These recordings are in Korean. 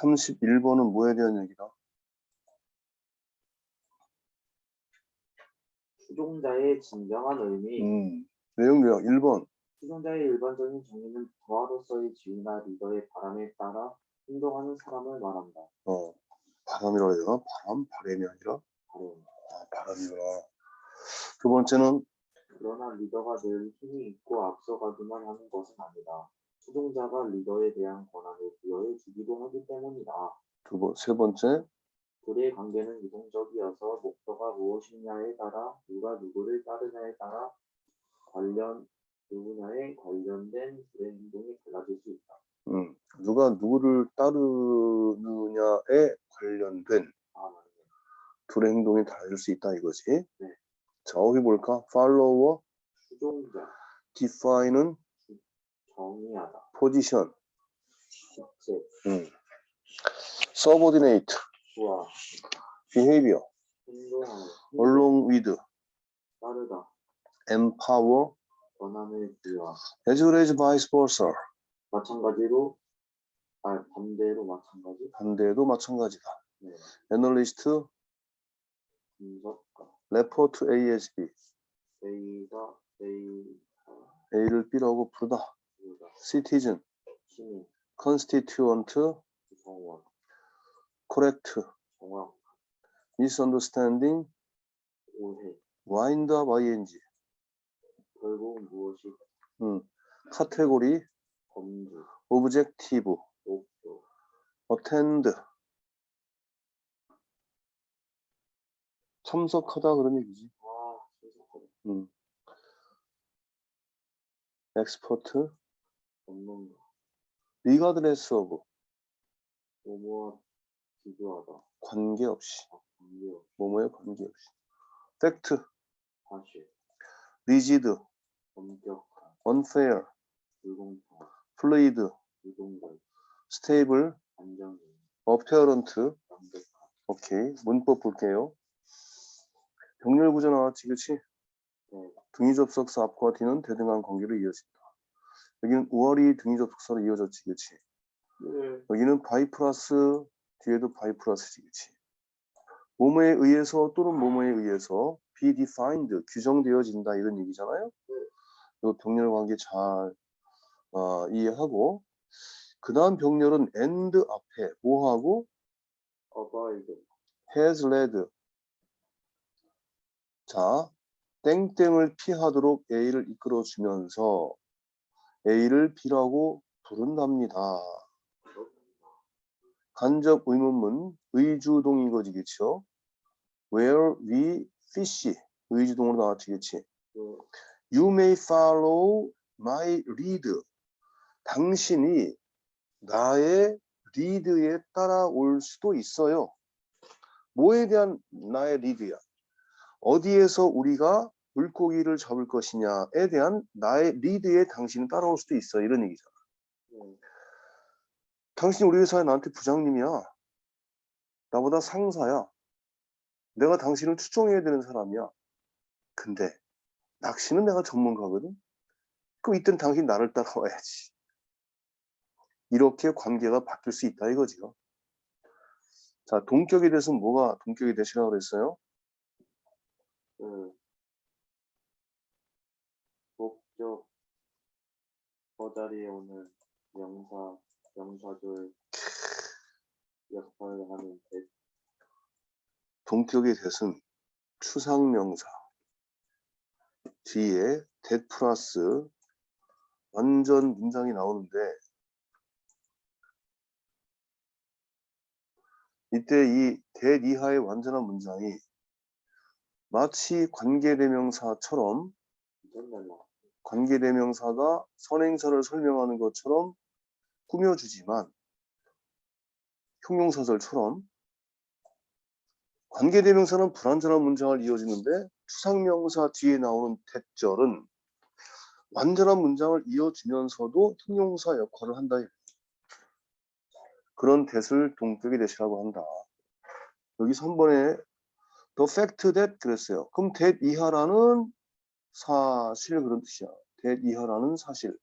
31번은 뭐에 대한 얘기다? 추종자의 진정한 의미, 음, 내용 요약 1번. 추종자의 일반적인 정의는 부하로서의 지위나 리더의 바람에 따라 행동하는 사람을 말한다. 어, 바람이라고 되나? 바람? 바람이 아니라? 바로 아, 바람이구나. 두 번째는 그러나 리더가 늘 힘이 있고 앞서가기만 하는 것은 아니다. 추종자가 리더에 대한 권한을 부여해 주기도 하기 때문이다. 두 번, 세 번째. 둘의 관계는 유동적이어서 목표가 무엇이냐에 따라 누가 누구를 따르냐에 따라 관련 누구냐에 관련된 둘의 행동이 달라질 수 있다. 음, 누가 누구를 따르느냐에 관련된 아, 맞네. 둘의 행동이 다를 수 있다 이거지. 네. 자, 어디 볼까? follower, 추종자, define은 음. 부하, behavior, 행동하는, along with, 따르다, empower, 권한을 부여. as well as vice versa. 마찬가지로, 아, 반대로 마찬가지, 반대도 마찬가지다. 네, analyst, 분석가, report ASB, A가 A, A를 B라고 부르다. Citizen, 시민, constituent, 구성원, correct, 정확, misunderstanding, 오해, wind up ing, 결국 무엇이 음, category, 범주, objective, 목표, attend, 참석하다 그런 얘기지. 와, 분석하다, 음. expert, 전문가, regardless of, 뭐뭐와 비교하다, 관계없이, 관계없, 뭐뭐에 관계없이. fact, 사실, rigid, 엄격한, unfair, 불공평한, fluid, 유동적, stable, 안정적, apparent, 완벽한, 오케이. 문법 볼게요. 병렬 구조 나왔지, 그치? 네, 등위 접속사 앞과 뒤는 대등한 관계로 이어진다. 여기는 우월이 등위 접속사로 이어졌지, 그치? 네, 여기는 바이 플러스 뒤에도 바이 플러스지, 그치? 뭐뭐에 의해서 또는 뭐뭐에 의해서 be defined, 규정되어진다 이런 얘기잖아요. 이 병렬 관계 잘 어, 이해하고 그 다음 병렬은 and 앞에 뭐하고 abide, has led 자 땡땡을 피하도록 A를 이끌어 주면서 A를 B라고 부른답니다. 간접 의문문 의주동인 거지 그쵸? Where we fish 의주동으로 나왔지 그치? 그, You may follow my lead 당신이 나의 리드에 따라올 수도 있어요. 뭐에 대한 나의 리드야? 어디에서 우리가 물고기를 잡을 것이냐에 대한 나의 리드에 당신은 따라올 수도 있어. 이런 얘기잖아. 네, 당신이 우리 회사에 나한테 부장님이야. 나보다 상사야. 내가 당신을 추종해야 되는 사람이야. 근데 낚시는 내가 전문가거든. 그럼 이때는 당신 나를 따라와야지. 이렇게 관계가 바뀔 수 있다 이거지요. 자, 동격에 대해서는 뭐가 동격이 되시라고 그랬어요? 그, 목적, 그 자리에 오는 명사, 명사들 역할을 하는 대, 동격의 대은 추상명사 뒤에 that 플러스 완전 문장이 나오는데 이때 이 that 이하의 완전한 문장이 마치 관계대명사처럼? 관계대명사가 선행사를 설명하는 것처럼 꾸며주지만 형용사절처럼 관계대명사는 불완전한 문장을 이어주는데 추상명사 뒤에 나오는 대절은 완전한 문장을 이어주면서도 형용사 역할을 한다. 그런 대을 동격의 대시라고 한다. 여기 3번에 the fact that 그랬어요. 그럼 that 이하라는 사실 그런 뜻이야. 이하라는 사실.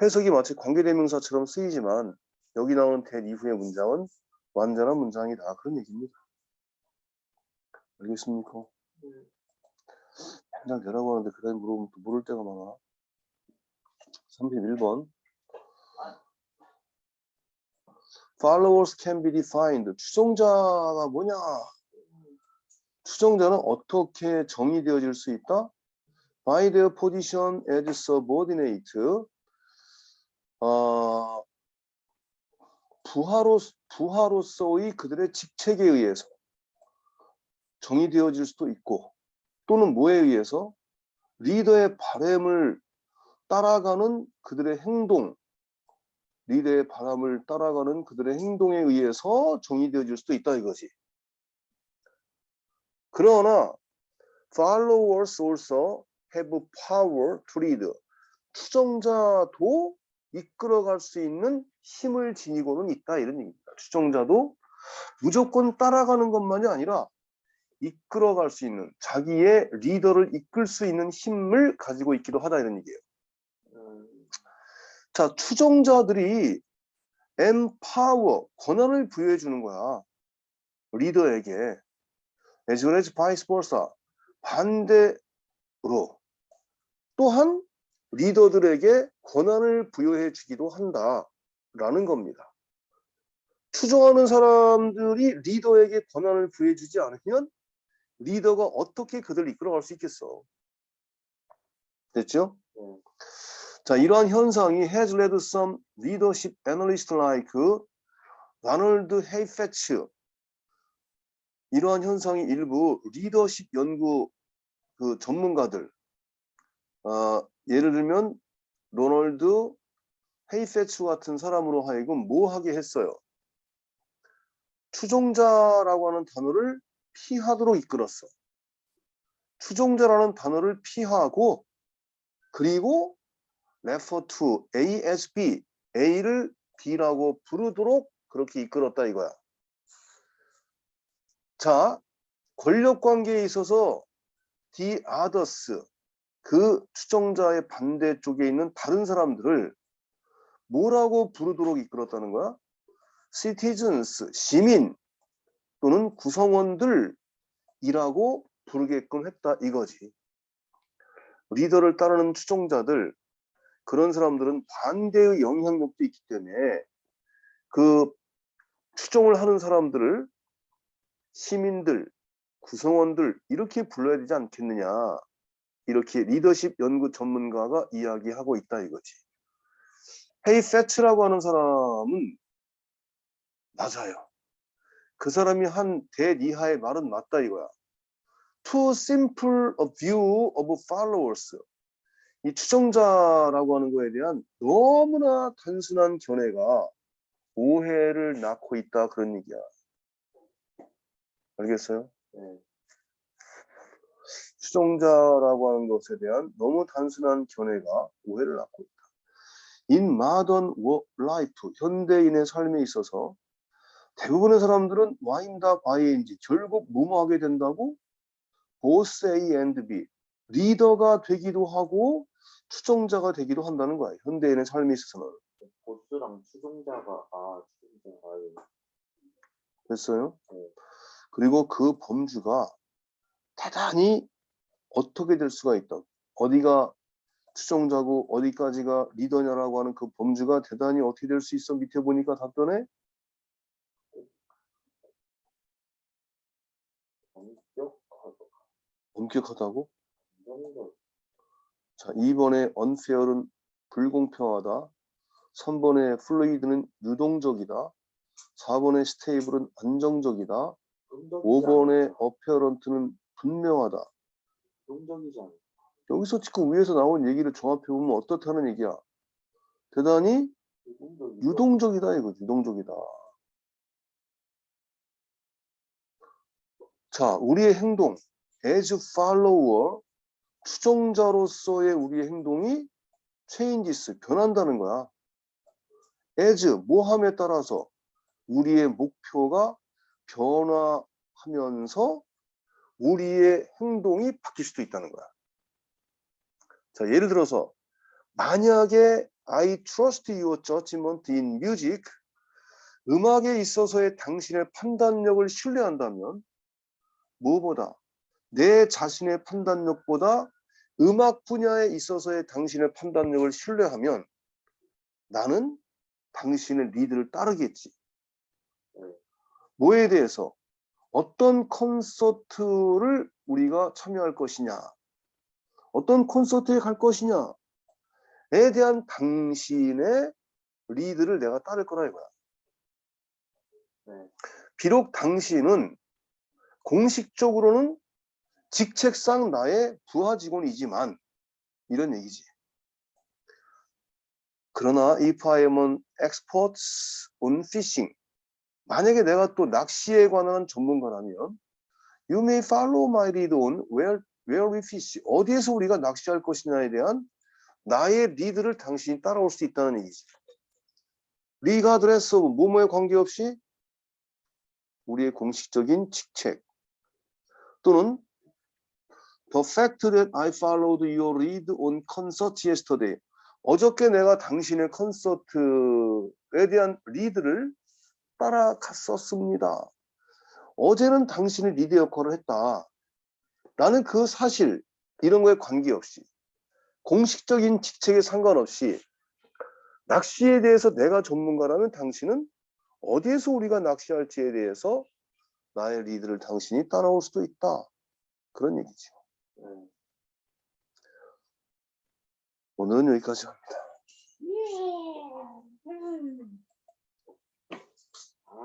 해석이 마치 관계대명사처럼 쓰이지만 여기 나오는 that 이후의 문장은 완전한 문장이다. 그런 얘기입니다. 알겠습니까? 맨날 내라고 하는데 그 다음에 물어보면 또 모를 때가 많아. 31번. Followers can be defined. 추종자가 뭐냐? 추종자는 어떻게 정의되어질 수 있다? By their position as subordinate. 어, 부하로, 부하로서의 그들의 직책에 의해서 정의되어질 수도 있고 또는 뭐에 의해서 리더의 바램을 따라가는 그들의 행동, 리더의 바람을 따라가는 그들의 행동에 의해서 정의되어질 수도 있다 이거지. 그러나 followers also have power to lead. 추종자도 이끌어갈 수 있는 힘을 지니고는 있다 이런 얘기입니다. 추종자도 무조건 따라가는 것만이 아니라 이끌어갈 수 있는 자기의 리더를 이끌 수 있는 힘을 가지고 있기도 하다 이런 얘기예요. 음, 자, 추종자들이 empower 권한을 부여해 주는 거야. 리더에게 as vice versa 반대로 또한 리더들에게 권한을 부여해 주기도 한다라는 겁니다. 추종하는 사람들이 리더에게 권한을 부여해 주지 않으면 리더가 어떻게 그들을 이끌어갈 수 있겠어? 됐죠? 네. 자, 이러한 현상이 has led some leadership analysts like 라널드 헤 이러한 현상이 일부 리더십 연구 그 전문가들 어, 예를 들면 로널드 헤이페츠 같은 사람으로 하여금 뭐 하게 했어요? 추종자라고 하는 단어를 피하도록 이끌었어. 추종자라는 단어를 피하고 그리고 refer to A as B, A를 B라고 부르도록 그렇게 이끌었다 이거야. 자, 권력 관계에 있어서 the others, 그 추종자의 반대쪽에 있는 다른 사람들을 뭐라고 부르도록 이끌었다는 거야? citizens, 시민 또는 구성원들이라고 부르게끔 했다 이거지. 리더를 따르는 추종자들, 그런 사람들은 반대의 영향력도 있기 때문에 그 추종을 하는 사람들을 시민들, 구성원들 이렇게 불러야 되지 않겠느냐. 이렇게 리더십 연구 전문가가 이야기하고 있다 이거지. 헤이 패츠라고 하는 사람은 맞아요. 그 사람이 한 대니하의 말은 맞다 이거야. Too simple a view of followers. 이 추종자라고 하는 거에 대한 너무나 단순한 견해가 오해를 낳고 있다 그런 얘기야. 알겠어요? 네. 추종자라고 하는 것에 대한 너무 단순한 견해가 오해를 낳고 있다. In modern work life, 현대인의 삶에 있어서 대부분의 사람들은 와인다 바이인지 결국 뭐뭐 하게 된다고? both A and B. 리더가 되기도 하고 추종자가 되기도 한다는 거야. 현대인의 삶에 있어서는. 보스랑 추종자가 아 추종자가 됐어요? 네. 그리고 그 범주가 대단히 어떻게 될 수가 있다. 어디가 추종자고 어디까지가 리더냐라고 하는 그 범주가 대단히 어떻게 될 수 있어? 밑에 보니까 답변에 엄격하다고? 자, 2번에 unfair은 불공평하다. 3번에 fluid는 유동적이다. 4번에 stable은 안정적이다. 5번에 apparent는 분명하다. 여기서 지금 위에서 나온 얘기를 종합해 보면 어떻다는 얘기야? 대단히 유동적이 유동적이다 이거 유동적이다. 자, 우리의 행동 as follower 추종자로서의 우리의 행동이 changes 변한다는 거야. as 뭐함에 따라서 우리의 목표가 변화 하면서 우리의 행동이 바뀔 수도 있다는 거야. 자, 예를 들어서 만약에 I trust your judgment in music 음악에 있어서의 당신의 판단력을 신뢰한다면 무엇보다 내 자신의 판단력보다 음악 분야에 있어서의 당신의 판단력을 신뢰하면 나는 당신의 리드를 따르겠지. 뭐에 대해서 어떤 콘서트를 우리가 참여할 것이냐, 어떤 콘서트에 갈 것이냐에 대한 당신의 리드를 내가 따를 거라 이거야. 네. 비록 당신은 공식적으로는 직책상 나의 부하 직원이지만 이런 얘기지. 그러나 if I am an expert on fishing 만약에 내가 또 낚시에 관한 전문가라면 you may follow my lead on where, where we fish 어디에서 우리가 낚시할 것이냐에 대한 나의 리드를 당신이 따라올 수 있다는 얘기지. 리가 드레스 뭐뭐에 관계없이 우리의 공식적인 직책 또는 The fact that I followed your lead on concert yesterday. 어저께 내가 당신의 콘서트에 대한 리드를 따라갔었습니다. 어제는 당신이 리드 역할을 했다. 나는 그 사실 이런 거에 관계없이 공식적인 직책에 상관없이 낚시에 대해서 내가 전문가라면 당신은 어디에서 우리가 낚시할지에 대해서 나의 리드를 당신이 따라올 수도 있다. 그런 얘기죠. 네. 오늘은 여기까지 합니다. 네.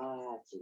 ああ、違